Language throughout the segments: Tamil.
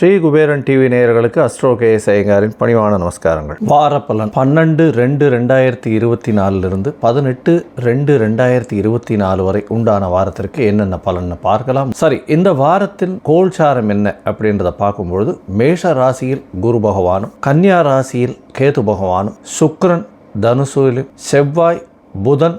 ஸ்ரீ குபேரன் டிவி நேயர்களுக்கு அஸ்ட்ரோ கே எஸ் ஐயங்காரின் பணிவான நமஸ்காரங்கள். வாரப்பலன் பன்னெண்டு ரெண்டு ரெண்டாயிரத்தி இருபத்தி நாலுலேருந்து பதினெட்டு ரெண்டு ரெண்டாயிரத்தி இருபத்தி நாலு வரை உண்டான வாரத்திற்கு என்னென்ன பலன்னு பார்க்கலாம். சரி இந்த வாரத்தின் கோல்சாரம் என்ன அப்படின்றத பார்க்கும்பொழுது மேஷ ராசியில் குரு பகவானும் கன்னியா ராசியில் கேது பகவானும் சுக்ரன் தனுசுவிலும் செவ்வாய் புதன்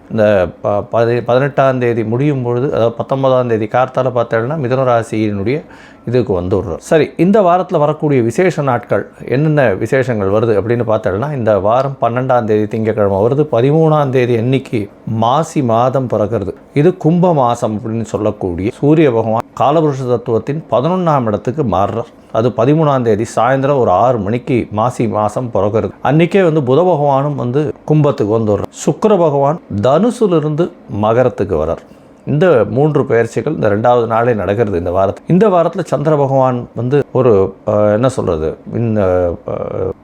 இந்த ப- பதி பதினெட்டாம் தேதி முடியும் பொழுது அதாவது பத்தொன்பதாம் தேதி கார்த்தால பார்த்தேன்னா மிதன ராசியினுடைய இதுக்கு வந்துடுறோம். சரி இந்த வாரத்தில் வரக்கூடிய விசேஷ நாட்கள் என்னென்ன விசேஷங்கள் வருது அப்படின்னு பார்த்தோம்னா இந்த வாரம் பன்னெண்டாம் தேதி திங்கக்கிழமை வருது பதிமூணாம் தேதி அன்னைக்கு மாசி மாதம் பிறக்கிறது. இது கும்ப மாதம் அப்படின்னு சொல்லக்கூடிய சூரிய பகவான் காலபுருஷ தத்துவத்தின் பதினொன்றாம் இடத்துக்கு மாறுறார். அது பதிமூணாம் தேதி சாயந்தரம் ஒரு ஆறு மணிக்கு மாசி மாதம் பிறக்கிறது. அன்றைக்கே வந்து புத பகவானும் வந்து கும்பத்துக்கு வந்துடுறார். சுக்கர பகவான் தனுசுலிருந்து மகரத்துக்கு வரார். இந்த மூன்று பயிற்சிகள் இந்த ரெண்டாவது நாளே நடக்கிறது இந்த வாரத்தில். இந்த வாரத்தில் சந்திர பகவான் வந்து ஒரு என்ன சொல்கிறது இந்த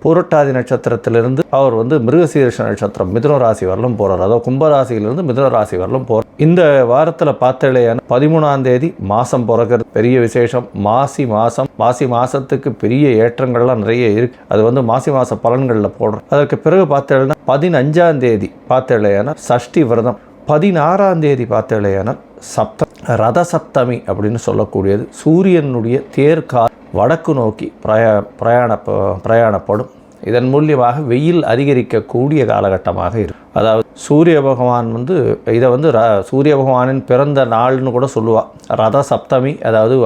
பூரட்டாதி நட்சத்திரத்திலிருந்து அவர் வந்து மிருகசீரிஷ நட்சத்திரம் மிதுன ராசி வரலும் போகிறார் அதாவது கும்பராசியிலிருந்து மிதுன ராசி வரலும் போகிறார் இந்த வாரத்தில் பார்த்தலையான பதிமூணாம் தேதி மாதம் பிறக்கிறது. பெரிய விசேஷம். மாசி மாதம் மாசி மாதத்துக்கு பெரிய ஏற்றங்கள்லாம் நிறைய இருக்குது அது வந்து மாசி மாத பலன்களில் போடுறோம். அதற்கு பிறகு பார்த்தேன்னா பதினஞ்சாம் தேதி பார்த்தலையான சஷ்டி விரதம். பதினாறாம் தேதி பார்த்தலையான சப்த ரத சப்தமி அப்படின்னு சொல்லக்கூடியது. சூரியனுடைய தேர்கால் வடக்கு நோக்கி பிரயா பிரயாண பிரயாணப்படும். இதன் மூலியமாக வெயில் அதிகரிக்கக்கூடிய காலகட்டமாக இருக்கும். அதாவது சூரிய பகவான் வந்து இதை வந்து ர சூரிய பகவானின் பிறந்த நாள்னு கூட சொல்லுவாள் ரத சப்தமி அதாவது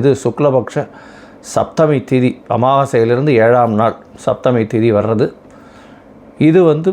இது சுக்லபக்ஷ சப்தமி திதி அமாவாசையிலிருந்து ஏழாம் நாள் சப்தமி திதி வர்றது. இது வந்து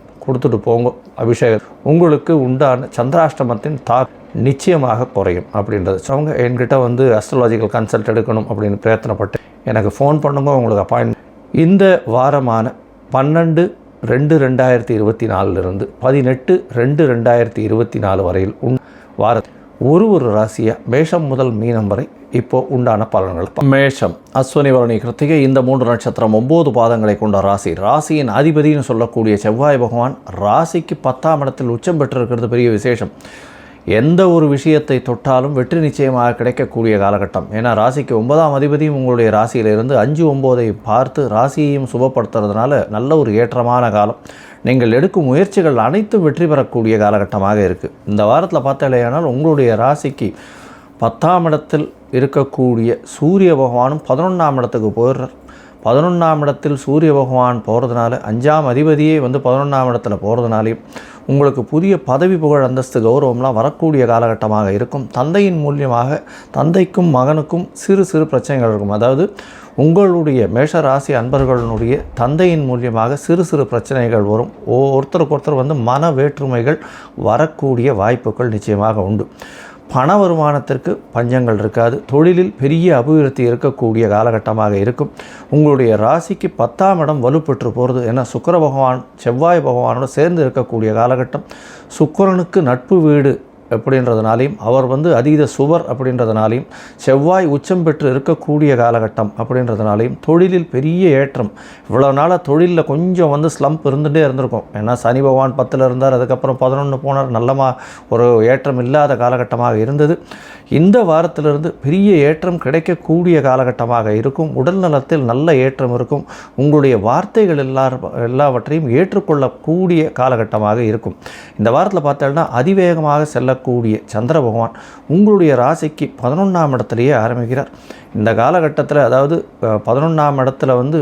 கொடுத்துட்டு போங்க அபிஷேகம் உங்களுக்கு உண்டான சந்திராஷ்டமத்தின் தா நிச்சயமாக குறையும் அப்படின்றது. அவங்க என்கிட்ட வந்து அஸ்ட்ராலஜிக்கல் கன்சல்ட் எடுக்கணும் அப்படின்னு பிரயத்தனப்பட்டு எனக்கு ஃபோன் பண்ணுங்க உங்களுக்கு அப்பாயின்மெண்ட் இந்த வாரமான பன்னெண்டு ரெண்டு ரெண்டாயிரத்தி இருபத்தி நாலுலேருந்து பதினெட்டு ரெண்டு ரெண்டாயிரத்தி இருபத்தி நாலு வரையில் உன் வார ஒரு ஒரு ராசியாக மேஷம் முதல் மீனம் வரை இப்போ உண்டான பலன்கள் மேஷம் அஸ்வினி வரணி கிருத்திகை இந்த மூன்று நட்சத்திரம் ஒம்பது பாதங்களை கொண்ட ராசி. ராசியின் அதிபதினு சொல்லக்கூடிய செவ்வாய் பகவான் ராசிக்கு பத்தாம் இடத்தில் உச்சம் பெற்றிருக்கிறது. பெரிய விசேஷம். எந்த ஒரு விஷயத்தை தொட்டாலும் வெற்றி நிச்சயமாக கிடைக்கக்கூடிய காலகட்டம். ஏன்னா ராசிக்கு ஒன்பதாம் அதிபதியும் உங்களுடைய ராசியிலிருந்து அஞ்சு ஒம்போதை பார்த்து ராசியையும் சுபப்படுத்துறதுனால நல்ல ஒரு ஏற்றமான காலம். நீங்கள் எடுக்கும் முயற்சிகள் அனைத்தும் வெற்றி பெறக்கூடிய காலகட்டமாக இருக்குது இந்த வாரத்தில் பார்த்தாலேயானால் உங்களுடைய ராசிக்கு பத்தாம் இடத்தில் இருக்கக்கூடிய சூரிய பகவானும் பதினொன்றாம் இடத்துக்கு போயிடுறார். பதினொன்றாம் இடத்தில் சூரிய பகவான் போகிறதுனால அஞ்சாம் அதிபதியே வந்து பதினொன்றாம் இடத்துல போகிறதுனாலையும் உங்களுக்கு புதிய பதவி புகழ் அந்தஸ்து கௌரவம்லாம் வரக்கூடிய காலகட்டமாக இருக்கும். தந்தையின் மூலியமாக தந்தைக்கும் மகனுக்கும் சிறு சிறு பிரச்சனைகள் இருக்கும். அதாவது உங்களுடைய மேஷ ராசி அன்பர்களுடைய தந்தையின் மூலியமாக சிறு சிறு பிரச்சனைகள் வரும். ஒருத்தருக்கு ஒருத்தர் வந்து மன வேற்றுமைகள் வரக்கூடிய வாய்ப்புகள் நிச்சயமாக உண்டு. பண வருமானத்திற்கு பஞ்சங்கள் இருக்காது. தொழிலில் பெரிய அபிவிருத்தி இருக்கக்கூடிய காலகட்டமாக இருக்கும். உங்களுடைய ராசிக்கு பத்தாம் இடம் வலுப்பெற்று போகிறது ஏன்னா சுக்கிர பகவான் செவ்வாய் பகவானோட சேர்ந்து இருக்கக்கூடிய காலகட்டம். சுக்கரனுக்கு நட்பு வீடு அப்படின்றதுனாலையும் அவர் வந்து அதீத சுவர் அப்படின்றதுனாலையும் செவ்வாய் உச்சம் பெற்று இருக்கக்கூடிய காலகட்டம் அப்படின்றதுனாலையும் தொழிலில் பெரிய ஏற்றம். இவ்வளோ நாளாக தொழிலில் கொஞ்சம் வந்து ஸ்லம்ப் இருந்துகிட்டே இருந்திருக்கும். ஏன்னா சனி பகவான் பத்தில் இருந்தார் அதுக்கப்புறம் பதினொன்று போனார் நல்லமா ஒரு ஏற்றம் இல்லாத காலகட்டமாக இருந்தது. இந்த வாரத்திலிருந்து பெரிய ஏற்றம் கிடைக்கக்கூடிய காலகட்டமாக இருக்கும். உடல் நலத்தில் நல்ல ஏற்றம் இருக்கும். உங்களுடைய வார்த்தைகள் எல்லா எல்லாவற்றையும் ஏற்றுக்கொள்ளக்கூடிய காலகட்டமாக இருக்கும். இந்த வாரத்தில் பார்த்தோம்னா அதிவேகமாக செல்ல வரக்கூடிய சந்திர பகவான் உங்களுடைய ராசிக்கு பதினொன்றாம் இடத்துலையே ஆரம்பிக்கிறார். இந்த காலகட்டத்தில் அதாவது பதினொன்றாம் இடத்துல வந்து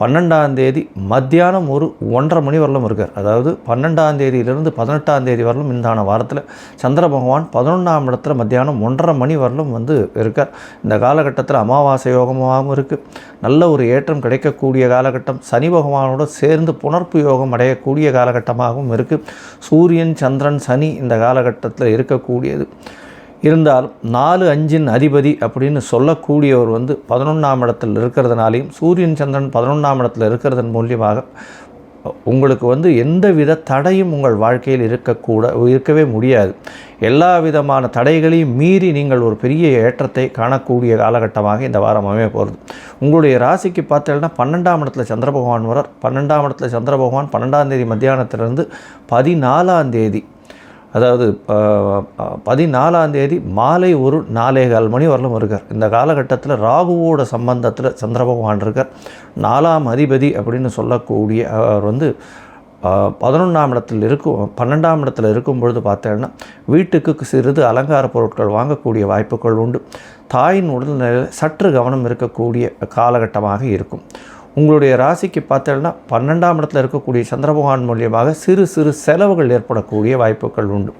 பன்னெண்டாந்தேதி மத்தியானம் ஒரு ஒன்றரை மணி வரலும் இருக்கார். அதாவது பன்னெண்டாந்தேதியிலிருந்து பதினெட்டாந்தேதி வரலும் இந்தான வாரத்தில் சந்திர பகவான் பதினொன்றாம் இடத்துல மத்தியானம் ஒன்றரை மணி வரலும் வந்து இருக்கார். இந்த காலகட்டத்தில் அமாவாசை யோகமாகவும் இருக்குது நல்ல ஒரு ஏற்றம் கிடைக்கக்கூடிய காலகட்டம். சனி பகவானோடு சேர்ந்து புணர்ப்பு யோகம் அடையக்கூடிய காலகட்டமாகவும் இருக்குது சூரியன் சந்திரன் சனி இந்த காலகட்டத்தில் இருக்கக்கூடியது. இருந்தாலும் நாலு அஞ்சின் அதிபதி அப்படின்னு சொல்லக்கூடியவர் வந்து பதினொன்றாம் இடத்தில் இருக்கிறதுனாலையும் சூரியன் சந்திரன் பதினொன்றாம் இடத்துல இருக்கிறதன் மூலியமாக உங்களுக்கு வந்து எந்த வித தடையும் உங்கள் வாழ்க்கையில் இருக்கக்கூட இருக்கவே முடியாது. எல்லா விதமான தடைகளையும் மீறி நீங்கள் ஒரு பெரிய ஏற்றத்தை காணக்கூடிய காலகட்டமாக இந்த வாரம் அமைய போகிறது. உங்களுடைய ராசிக்கு பார்த்தீங்கன்னா பன்னெண்டாம் இடத்துல சந்திர பகவான் வரார் பன்னெண்டாம் இடத்துல சந்திர பகவான் பன்னெண்டாம் தேதி மத்தியானத்திலிருந்து பதினாலாம் தேதி அதாவது அஹ், பதினாலாம் தேதி மாலை ஒரு நாலே கால் மணி வரலும் இருக்கார். இந்த காலகட்டத்தில் ராகுவோட சம்பந்தத்தில் சந்திர பகவான் இருக்கார். நாலாம் அதிபதி அப்படின்னு சொல்லக்கூடிய அவர் வந்து பதினொன்றாம் இடத்தில் இருக்கும் பன்னெண்டாம் இடத்துல இருக்கும் பொழுது பார்த்தேன்னா வீட்டுக்கு சிறிது அலங்கார பொருட்கள் வாங்கக்கூடிய வாய்ப்புகள் உண்டு. தாயின் உடல்நிலையில் சற்று கவனம் இருக்கக்கூடிய காலகட்டமாக இருக்கும். உங்களுடைய ராசிக்கு பார்த்தோம்னா பன்னெண்டாம் இடத்துல இருக்கக்கூடிய சந்திரபகவான் மூலியமாக சிறு சிறு செலவுகள் ஏற்படக்கூடிய வாய்ப்புகள் உண்டு.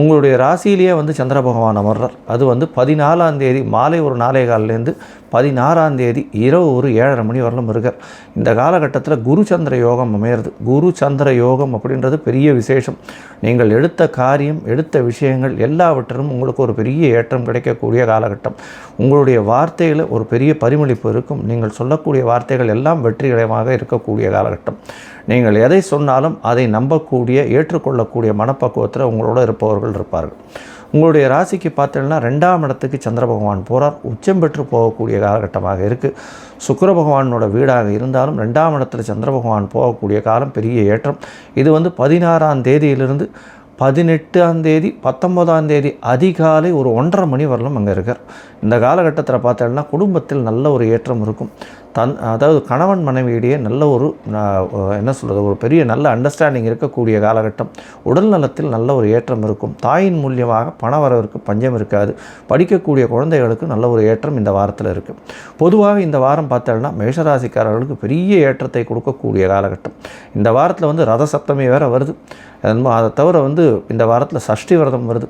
உங்களுடைய ராசியிலேயே வந்து சந்திர பகவான் அமர்றார். அது வந்து பதினாலாம் தேதி மாலை ஒரு நாளே காலிலேருந்து பதினாறாம் தேதி இரவு ஒரு ஏழரை மணி வரலும் இருக்கார். இந்த காலகட்டத்தில் குரு சந்திர யோகம் அமையிறது. குரு சந்திர யோகம் அப்படின்றது பெரிய விசேஷம். நீங்கள் எடுத்த காரியம் எடுத்த விஷயங்கள் எல்லாவற்றிலும் உங்களுக்கு ஒரு பெரிய ஏற்றம் கிடைக்கக்கூடிய காலகட்டம். உங்களுடைய வார்த்தையில் ஒரு பெரிய பரிமளிப்பு இருக்கும். நீங்கள் சொல்லக்கூடிய வார்த்தைகள் எல்லாம் வெற்றிகரமாக இருக்கக்கூடிய காலகட்டம். நீங்கள் எதை சொன்னாலும் அதை நம்பக்கூடிய ஏற்றுக்கொள்ளக்கூடிய மனப்பக்குவத்தில் உங்களோட இருப்பவர்கள் இருப்பார்கள். உங்களுடைய ராசிக்கு பார்த்தீங்கன்னா ரெண்டாம் இடத்துக்கு சந்திர பகவான் போகிறார் உச்சம் பெற்று போகக்கூடிய காலகட்டமாக இருக்குது சுக்கர பகவானோட வீடாக இருந்தாலும் ரெண்டாம் இடத்துல சந்திர பகவான் போகக்கூடிய காலம் பெரிய ஏற்றம். இது வந்து பதினாறாம் தேதியிலிருந்து பதினெட்டாம் தேதி பத்தொன்பதாம் தேதி அதிகாலை ஒரு ஒன்றரை மணி வரலும் அங்கே இருக்கார். இந்த காலகட்டத்தில் பார்த்தோம்னா குடும்பத்தில் நல்ல ஒரு ஏற்றம் இருக்கும். தன் அதாவது கணவன் மனைவியிடையே நல்ல ஒரு என்ன சொல்கிறது ஒரு பெரிய நல்ல அண்டர்ஸ்டாண்டிங் இருக்கக்கூடிய காலகட்டம். உடல் நலத்தில் நல்ல ஒரு ஏற்றம் இருக்கும். தாயின் மூலியமாக பண வரவிற்கு பஞ்சம் இருக்காது. படிக்கக்கூடிய குழந்தைகளுக்கு நல்ல ஒரு ஏற்றம் இந்த வாரத்தில் இருக்குது பொதுவாக இந்த வாரம் பார்த்தோம்னா மேஷராசிக்காரர்களுக்கு பெரிய ஏற்றத்தை கொடுக்கக்கூடிய காலகட்டம். இந்த வாரத்தில் வந்து ரத சப்தமி வேறு வருது. அதை தவிர வந்து இந்த வாரத்தில் சஷ்டி விரதம் வருது.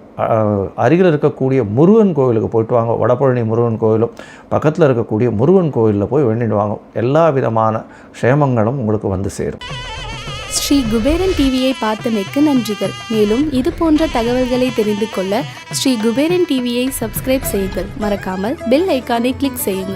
அருகில் இருக்கக்கூடிய முருகன் கோவிலுக்கு போயிட்டு வாங்க. வடபழனி முருகன் கோயிலும் பக்கத்தில் இருக்கக்கூடிய முருகன் கோயிலில் போய் வேண்டிட்டு வாங்க எல்லா விதமான க்ஷேமங்களும் உங்களுக்கு வந்து சேரும். ஸ்ரீ குபேரன் டிவியை பார்த்தமைக்கு நன்றிகள். மேலும் இது போன்ற தகவல்களை தெரிந்து கொள்ள ஸ்ரீ குபேரன் டிவியை சப்ஸ்கிரைப் செய்யுங்கள். மறக்காமல் பெல் ஐக்கானை கிளிக் செய்யுங்கள்.